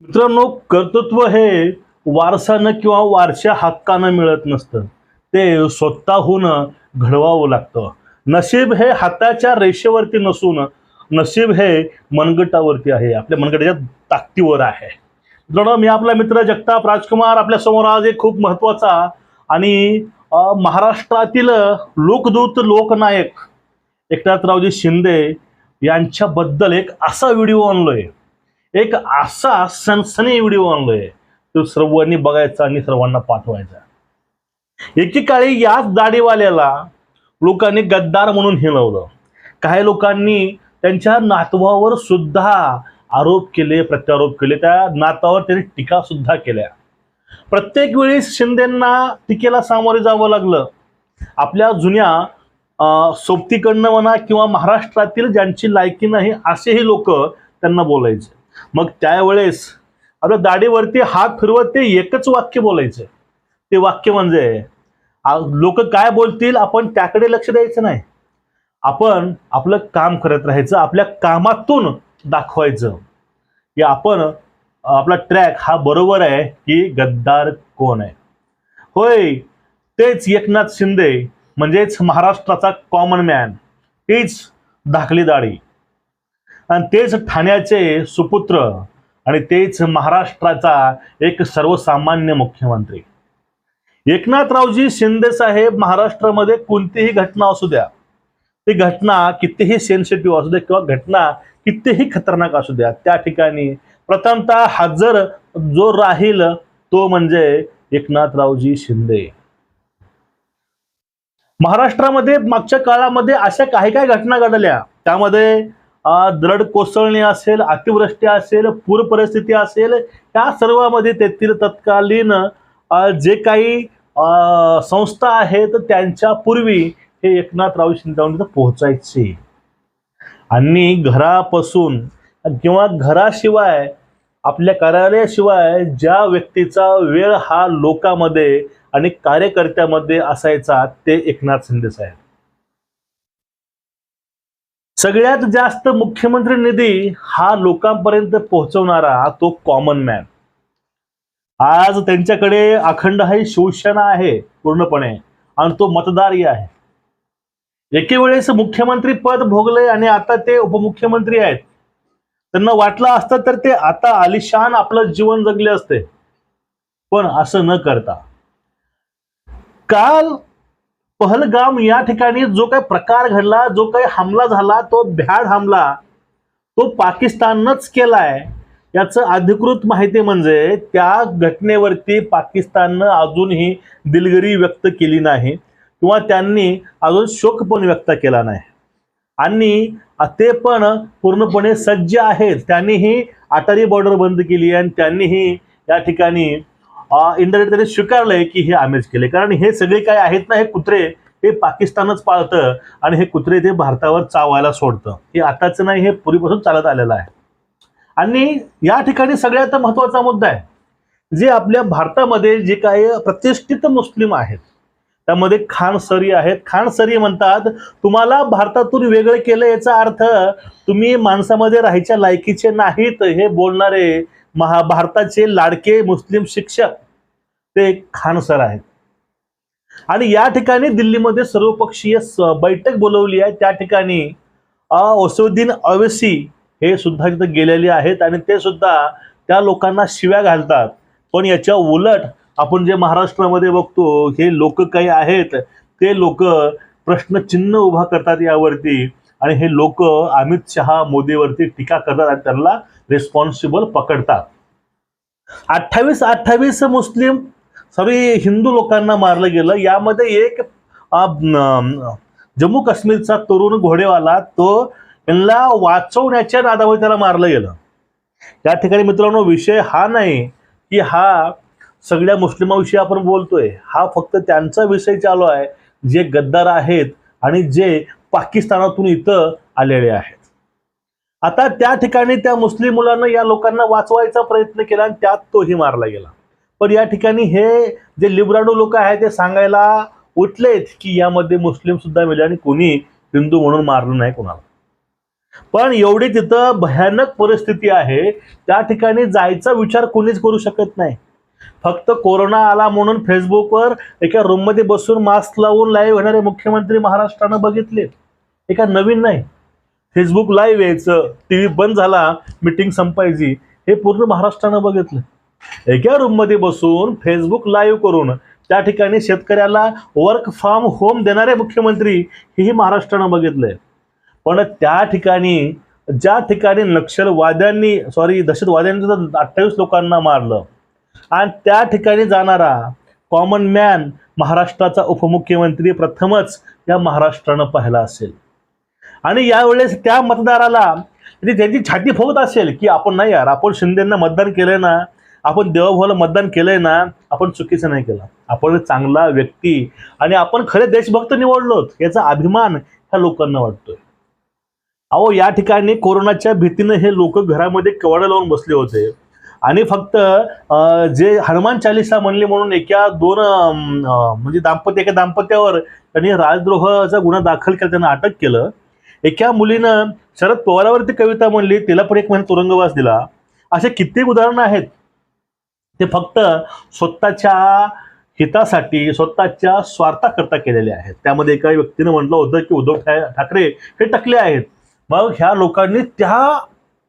मित्रांनो कर्तृत्व हे वारसानं किंवा वारशा हक्कानं मिळत नसतं. ते स्वतःहून घडवावं लागतं. नशीब हे हाताच्या रेषेवरती नसून नशीब हे मनगटावरती आहे. आपल्या मनगटाच्या ताकदीवर आहे. मित्रांनो मी आपला मित्र जगताप राजकुमार. आपल्यासमोर आज एक खूप महत्त्वाचा आणि महाराष्ट्रातील लोकदूत लोकनायक एकनाथरावजी शिंदे यांच्याबद्दल एक असा व्हिडिओ आणलोय. एक असा सनसनी व्हिडिओ आणलोय. तो सर्वांनी बघायचा आणि सर्वांना पाठवायचा. एकेकाळी याच दाढीवाल्याला लोकांनी गद्दार म्हणून हिणवलं. काही लोकांनी त्यांच्या नातवावर सुद्धा आरोप केले प्रत्यारोप केले. त्या नातावर त्यांनी टीका सुद्धा केल्या. प्रत्येक वेळी शिंदेना टीकेला सामोरे जावं लागलं. आपल्या जुन्या सोबतीकडनं म्हणा किंवा महाराष्ट्रातील ज्यांची लायकी नाही असेही लोक त्यांना बोलायचे. मग त्यावेळेस आपल्या दाढीवरती हात फिरवत ते एकच वाक्य बोलायचं. ते वाक्य म्हणजे लोक काय बोलतील आपण त्याकडे लक्ष द्यायचं नाही. आपण आपलं काम करत राहायचं आपल्या कामातून दाखवायचं. की आपण आपला ट्रॅक हा बरोबर आहे की गद्दार कोण आहे. होय तेच एकनाथ शिंदे म्हणजेच महाराष्ट्राचा कॉमन मॅन तेच धाकली दाढी. आणि तेच ठाण्याचे सुपुत्र आणि तेच महाराष्ट्राचा एक सर्वसामान्य मुख्यमंत्री. एकनाथरावजी शिंदे साहेब महाराष्ट्रामध्ये कोणतीही घटना असू द्या ती घटना कितीही सेन्सिटिव्ह असू द्या किंवा घटना कितीही खतरनाक असू द्या त्या ठिकाणी प्रथमतः हजर जो राहील तो म्हणजे एकनाथरावजी शिंदे. महाराष्ट्रामध्ये मागच्या काळामध्ये अशा काही काही घटना घडल्या. त्यामध्ये दरड कोसळणे असेल अतिवृष्टी असेल पूर परिस्थिती असेल या सर्वामध्ये तेथील तत्कालीन जे काही संस्था आहेत त्यांच्या पूर्वी हे एकनाथराव शिंदे पोहोचायचे. आणि घरापासून किंवा घराशिवाय आपल्या कार्यालयाशिवाय ज्या व्यक्तीचा वेळ हा लोकामध्ये आणि कार्यकर्त्यामध्ये असायचा ते एकनाथ शिंदे साहेब. सगळ्यात जास्त मुख्यमंत्री निधी हा लोकांपर्यंत पोहोचवणारा तो कॉमन मॅन आज त्यांच्याकडे अखंड आहे शिवसेना आहे पूर्णपणे आणि तो मतदारही आहे. एके वेळेस मुख्यमंत्री पद भोगले आणि आता ते उपमुख्यमंत्री आहेत. त्यांना वाटलं असतं तर ते आता आलिशान आपलं जीवन जगले असते. पण असं न करता काल पहलगाम या ठिकाणी जो काही प्रकार घडला जो काही हमला झाला तो भ्याड हमला तो पाकिस्तानच केलाय. याचं अधिकृत माहिती म्हणजे त्या घटनेवरती पाकिस्ताननं अजूनही दिलगिरी व्यक्त केली नाही किंवा त्यांनी अजून शोक पण व्यक्त केला नाही. आणि ते पण पूर्णपणे सज्ज आहेत. त्यांनीही अटारी बॉर्डर बंद केली आणि त्यांनीही या ठिकाणी इंटरनेट त्याने स्वीकारलंय की हे आम्हीच केले कारण हे सगळे काय आहेत ना हे कुत्रे हे पाकिस्तानच पाळतं आणि हे कुत्रे ते भारतावर चावायला सोडतं. हे आताच नाही हे पूर्वीपासून चालत आलेलं आहे. आणि या ठिकाणी सगळ्यात महत्त्वाचा मुद्दा आहे. जे आपल्या भारतामध्ये जे काही प्रतिष्ठित मुस्लिम आहेत त्यामध्ये खान सरी आहेत. खान सरी म्हणतात तुम्हाला भारतातून वेगळं केलं याचा अर्थ तुम्ही माणसामध्ये राहायच्या लायकीचे नाहीत हे बोलणारे महा भारताचे लाडके मुस्लिम शिक्षक ते खान सर आहेत. आणि या ठिकाणी दिल्लीमध्ये सर्वपक्षीय बैठक बोलवली आहे. त्या ठिकाणी अ, ओसुद्दीन अवेसी हे सुद्धा तिथे गेलेले आहेत आणि ते सुद्धा त्या लोकांना शिव्या घालतात. पण याच्या उलट आपण जे महाराष्ट्रामध्ये बघतो हे लोक काही आहेत ते लोक प्रश्नचिन्ह उभा करतात यावरती आणि हे लोक अमित शहा मोदीवरती टीका करतात आणि त्यांना रिस्पॉन्सिबल पकडतात. अठ्ठावीस अठ्ठावीस मुस्लिम सॉरी हिंदू लोकांना मारलं गेलं. यामध्ये एक जम्मू काश्मीरचा तरुण घोडेवाला तो यांना वाचवण्याच्या नादावर त्याला मारलं गेलं. या ठिकाणी मित्रांनो विषय हा नाही की हा सगळ्या मुस्लिमाविषयी आपण बोलतोय. हा फक्त त्यांचा विषय चालू आहे. जे गद्दार आहेत आणि जे पाकिस्तानातून इथं आलेले आहेत. आता त्या ठिकाणी त्या मुस्लिम मुलांना या लोकांना वाचवायचा प्रयत्न केला आणि त्यात तोही मारला गेला. पण या ठिकाणी हे जे लिबराडो लोक आहेत ते सांगायला उठलेत की यामध्ये मुस्लिम सुद्धा मिळले आणि कोणी हिंदू म्हणून मारलं नाही कोणाला. पण एवढी तिथं भयानक परिस्थिती आहे त्या ठिकाणी जायचा विचार कोणीच करू शकत नाही. फक्त कोरोना आला म्हणून फेसबुकवर एका रूममध्ये बसून मास्क लावून लाईव्ह होणारे मुख्यमंत्री महाराष्ट्रानं बघितले एका नवीन नाही. फेसबुक लाईव्ह यायचं टी व्ही बंद झाला मिटिंग संपायची हे पूर्ण महाराष्ट्रानं बघितलं. एका रूममध्ये बसून फेसबुक लाईव्ह करून त्या ठिकाणी शेतकऱ्याला वर्क फ्रॉम होम देणारे मुख्यमंत्री हेही महाराष्ट्रानं बघितलंय. पण त्या ठिकाणी ज्या ठिकाणी नक्षलवाद्यांनी सॉरी दहशतवाद्यांनी तर अठ्ठावीस लोकांना मारलं. आणि त्या ठिकाणी जाणारा कॉमन मॅन महाराष्ट्राचा उपमुख्यमंत्री प्रथमच या महाराष्ट्रानं पाहिला असेल. आणि यावेळेस त्या मतदाराला म्हणजे त्यांची छाती फोगत असेल की आपण नाही यार आपण शिंदेना मतदान केलंय ना आपण देवाभाऊला मतदान केलंय ना आपण चुकीचं नाही केलं. आपण चांगला व्यक्ती आणि आपण खरे देशभक्त निवडलोत याचा अभिमान ह्या लोकांना वाटतोय. अहो या ठिकाणी कोरोनाच्या भीतीनं हे लोक घरामध्ये कवाडं लावून बसले होते. आणि फक्त जे हनुमान चालिसा म्हणले म्हणून एका दोन म्हणजे दाम्पत्य एका दाम्पत्यावर त्यांनी राजद्रोहाचा गुन्हा दाखल केला त्यांना अटक केलं. एका मुलीनं शरद पवारावरती कविता म्हणली तिला पण एक महिना तुरुंगवास दिला. असे कित्येक उदाहरणं आहेत. ते फक्त स्वतःच्या हितासाठी स्वतःच्या स्वार्थाकरता केलेले आहेत. त्यामध्ये एका व्यक्तीनं म्हटलं होतं की उद्धव ठा- ठाकरे हे टकले आहेत. मग ह्या लोकांनी त्या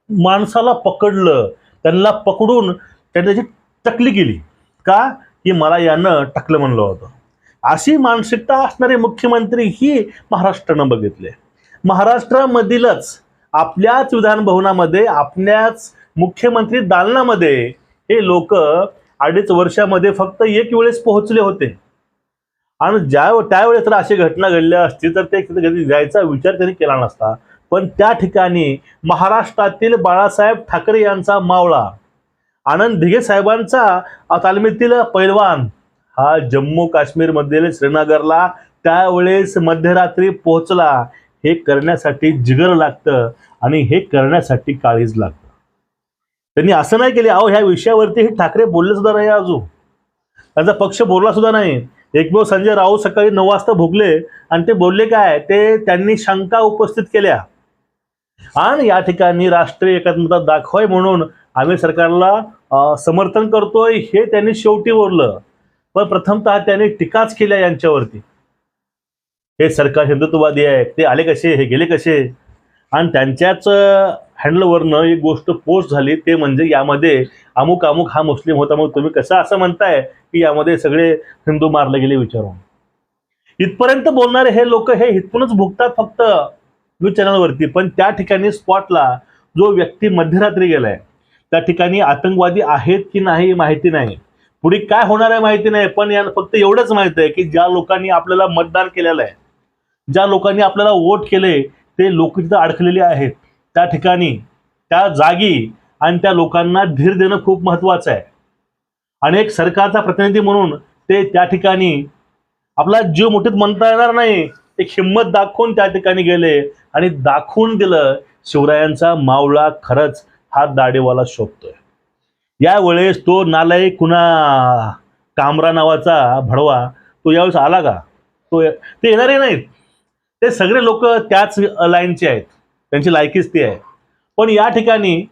माणसाला पकडलं. त्यांना पकडून त्यांनी त्याची टकली केली. का? की मला यानं टकलं म्हणलं होतं. अशी मानसिकता असणारे मुख्यमंत्री ही महाराष्ट्रानं बघितले. महाराष्ट्रामधीलच आपल्याच विधान भवनामध्ये आपल्याच मुख्यमंत्री दालनामध्ये हे लोक अडीच वर्षामध्ये फक्त एक वेळेस पोहोचले होते. आणि ज्या त्यावेळेस जर अशी घटना घडल्या असती तर ते कधी जायचा विचार त्यांनी केला नसता. पण त्या ठिकाणी महाराष्ट्रातील बाळासाहेब ठाकरे यांचा मावळा आनंद धिगे साहेबांचा तालमीतील पैलवान हा जम्मू काश्मीरमधील श्रीनगरला त्यावेळेस मध्यरात्री पोहोचला. हे करण्यासाठी जिगर लागतं आणि हे करण्यासाठी काळीज लागतं. त्यांनी असं नाही केले अहो ह्या विषयावरती हे ठाकरे बोलले सुद्धा नाही अजून. त्यांचा पक्ष बोलला सुद्धा नाही. एकमेव संजय राऊत सकाळी नऊ वाजता भोगले आणि ते बोलले काय ते त्यांनी शंका उपस्थित केल्या. आणि या ठिकाणी राष्ट्रीय एकात्मता दाखवाय म्हणून आम्ही सरकारला समर्थन करतोय हे त्यांनी शेवटी बोललं. पण प्रथमतः त्यांनी टीकाच केल्या यांच्यावरती. हे सरकार हिंदुत्ववादी आहे ते आले कसे हे गेले कसे? आणि त्यांच्याच हँडलवरनं एक गोष्ट पोस्ट झाली ते म्हणजे यामध्ये अमुक अमुक हा मुस्लिम होता मग तुम्ही कसं असं म्हणताय की यामध्ये सगळे हिंदू मारले गेले विचारून. इथपर्यंत बोलणारे हे लोक हे इथूनच भुगतात फक्त न्यूज चॅनलवरती. पण त्या ठिकाणी स्पॉटला जो व्यक्ती मध्यरात्री गेलाय त्या ठिकाणी आतंकवादी आहेत की नाही माहिती नाही. पुढे काय होणार आहे माहिती नाही पण या फक्त एवढंच माहिती आहे की ज्या लोकांनी आपल्याला मतदान केलेलं आहे ज्या लोकांनी आपल्याला वोट केले ते लोक तिथं अडकलेले आहेत. त्या ठिकाणी त्या जागी आणि त्या लोकांना धीर देणं खूप महत्वाचं आहे. आणि एक सरकारचा प्रतिनिधी म्हणून ते त्या ठिकाणी आपला जीव मोठीत म्हणता येणार नाही. एक हिंमत दाखवून त्या ठिकाणी गेले आणि दाखवून दिलं शिवरायांचा मावळा खरंच हा दाढेवाला शोभतोय. यावेळेस तो नालाय कुणा कामरा नावाचा भडवा तो यावेळेस आला का? तो ते येणारही नाहीत. ते सगळे लोक त्याच लाईनचे आहेत. त्यांची लायकीच ती आहे. पण या ठिकाणी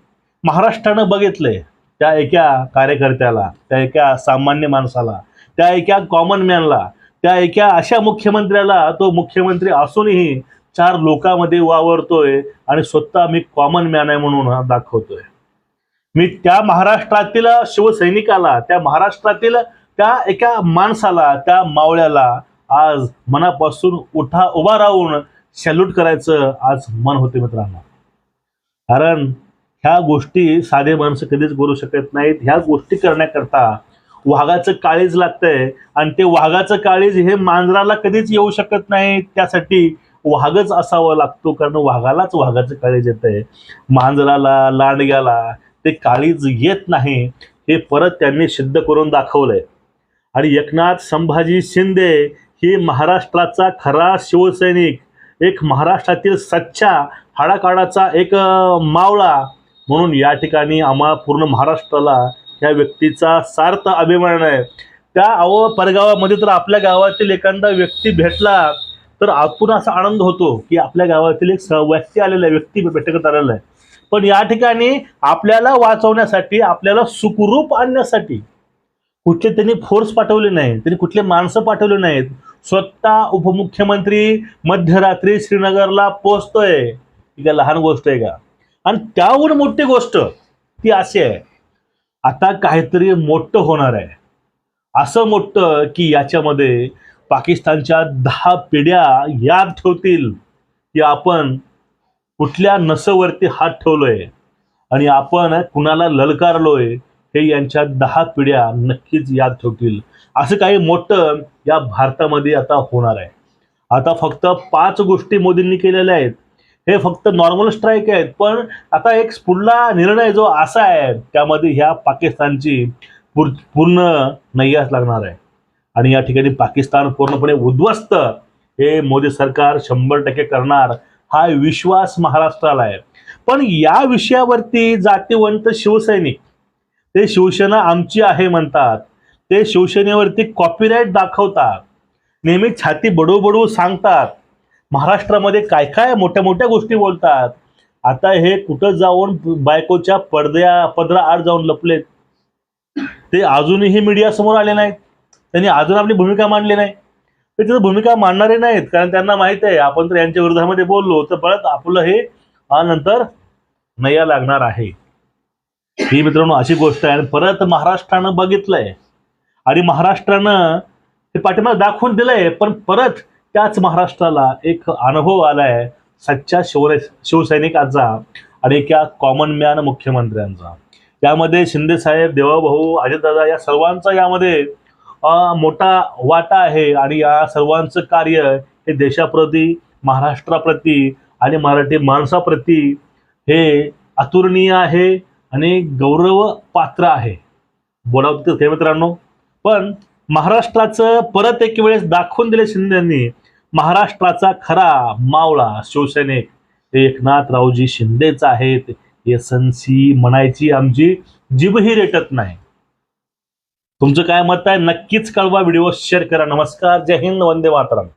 महाराष्ट्रानं बघितलंय त्या एका कार्यकर्त्याला त्या एका सामान्य माणसाला त्या एका कॉमन मॅनला त्या एका अशा मुख्यमंत्र्याला तो मुख्यमंत्री असूनही चार लोकांमध्ये वावरतोय आणि स्वतः मी कॉमन मॅन आहे म्हणून हा दाखवतोय. मी त्या महाराष्ट्रातील शिवसैनिकाला त्या महाराष्ट्रातील त्या एका माणसाला त्या मावळ्याला आज मनापासून उठा उभा राहून सॅल्यूट करायचं आज मन होते मित्रांनो. कारण ह्या गोष्टी साधे माणसं कधीच करू शकत नाहीत. ह्या गोष्टी करण्याकरता वाघाचं काळीज लागतंय आणि ते वाघाचं काळीज हे मांजराला कधीच येऊ शकत नाही त्यासाठी वाघच असावं लागतो कारण वाघालाच वाघाचं काळीज येतंय. मांजराला लांडग्याला ते काळीज येत नाही. हे परत त्यांनी सिद्ध करून दाखवलंय. आणि एकनाथ संभाजी शिंदे ही महाराष्ट्राचा खरा शिवसैनिक एक महाराष्ट्रातील सच्चा हाडाकाडाचा एक मावळा म्हणून या ठिकाणी आम्हा पूर्ण महाराष्ट्राला या व्यक्तीचा सार्थ अभिमान आहे. त्या अव परगावामध्ये तर आपल्या गावातील एखादा व्यक्ती भेटला तर आतून असा आनंद होतो की आपल्या गावातील एक स- व्यक्ती आलेला आहे व्यक्ती भेटत आलेला आहे. पण या ठिकाणी आपल्याला वाचवण्यासाठी आपल्याला सुखरूप आणण्यासाठी कुठले त्यांनी फोर्स पाठवले नाही त्यांनी कुठले माणसं पाठवले नाहीत स्वतः उपमुख्यमंत्री मध्यरात्री श्रीनगरला पोहोचतोय. ही काय लहान गोष्ट आहे का? आणि त्याहून मोठी गोष्ट ती अशी आहे आता काहीतरी मोठं होणार आहे. असं मोठं की याच्यामध्ये पाकिस्तानच्या दहा पिढ्या याद ठेवतील की आपण कुठल्या नसवरती हात ठेवलोय आणि आपण कुणाला ललकारलोय हे यांच्या दहा पिढ्या नक्कीच याद ठेवतील. असं काही मोठं या भारतामध्ये आता होणार आहे. आता फक्त पाच गोष्टी मोदींनी केलेल्या आहेत. हे फक्त नॉर्मल स्ट्राईक आहेत पण आता एक पुढला निर्णय जो असा आहे त्यामध्ये ह्या पाकिस्तानची पूर पूर्ण नैयास लागणार आहे. आणि या ठिकाणी पाकिस्तान पूर्णपणे उद्ध्वस्त हे मोदी सरकार शंभर टक्के करणार हा विश्वास महाराष्ट्राला आहे. पण या विषयावरती जातीवंत शिवसैनिक ते शिवसेना आमची आहे म्हणतात. ते शिवसेनेवरती कॉपीराईट दाखवतात. नेहमी छाती बडू सांगतात. महाराष्ट्रामध्ये काय काय मोठ्या मोठ्या गोष्टी बोलतात. आता हे कुठं जाऊन बायकोच्या पडद्या पदरा आड जाऊन लपलेत. ते अजूनही मीडिया समोर आले नाहीत. त्यांनी अजून आपली भूमिका मांडली नाही. ते तिथं भूमिका मांडणारे नाहीत. कारण त्यांना माहीत आहे आपण तर यांच्या विरोधामध्ये बोललो तर परत आपलं हे आ नंतर नया लागणार आहे. ही मित्रांनो अशी गोष्ट आहे. आणि परत महाराष्ट्रानं बघितलंय. आणि महाराष्ट्रानं ते पाठिंबा दाखवून दिलंय पण परत त्याच महाराष्ट्राला एक अनुभव आलाय. सच्च्या शिव शिवसैनिकाचा आणि त्या कॉमन मॅन मुख्यमंत्र्यांचा. यामध्ये शिंदे साहेब देवाभाऊ अजितदादा या सर्वांचा यामध्ये मोठा वाटा आहे. आणि या सर्वांचं कार्य हे देशाप्रती महाराष्ट्राप्रती आणि मराठी माणसाप्रती हे अतुरणीय आहे. आणि गौरव पात्र आहे बोलावं तिथं ते मित्रांनो. पण महाराष्ट्राचं परत एक वेळेस दाखवून दिले शिंदेंनी महाराष्ट्राचा खरा मावळा शिवसैनिक एकनाथरावजी शिंदेच आहेत. एस एन सी म्हणायची आमची जीभही रेटत नाही. तुमचं काय मत आहे? नक्कीच कळवा. व्हिडिओ शेअर करा. नमस्कार. जय हिंद. वंदे मातरम.